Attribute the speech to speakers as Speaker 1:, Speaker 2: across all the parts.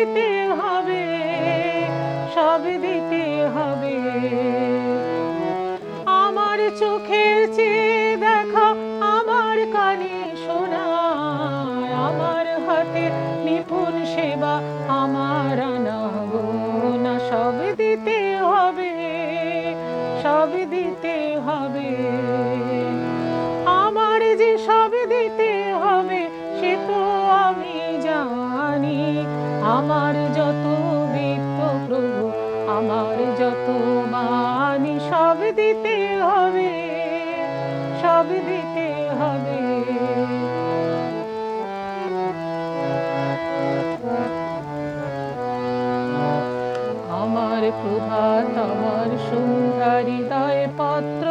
Speaker 1: দিতে হবে, সব দিতে হবে। আমার চোখের চেয়ে দেখা, আমার কানে শোনা। আমার হাতে নিপুণ সেবা, আমার আনাগোনা সব দিতে হবে, সব দিতে হবে। আমার যত বৃত্ত প্রভু, আমার যত মানি সব দিতে হবে, সব দিতে হবে। আমার প্রভাত, আমার সন্ধ্যা হৃদয় পত্র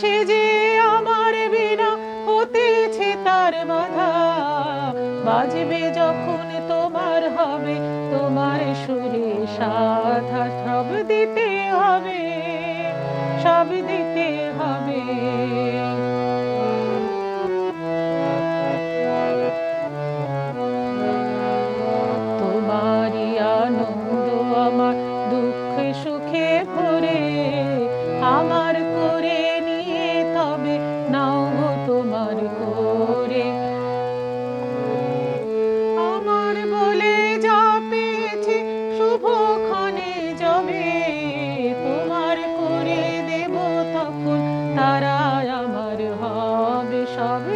Speaker 1: সে যে আমার বিনা হতেছে তার বাধা। বাজবে যখন তোমার হবে, তোমার সুরে সাধা সব দিতে হবে, সব দিতে হবে। আনন্দ আমার দুঃখে সুখে ভরে, আমার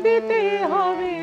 Speaker 1: দিতে হবে।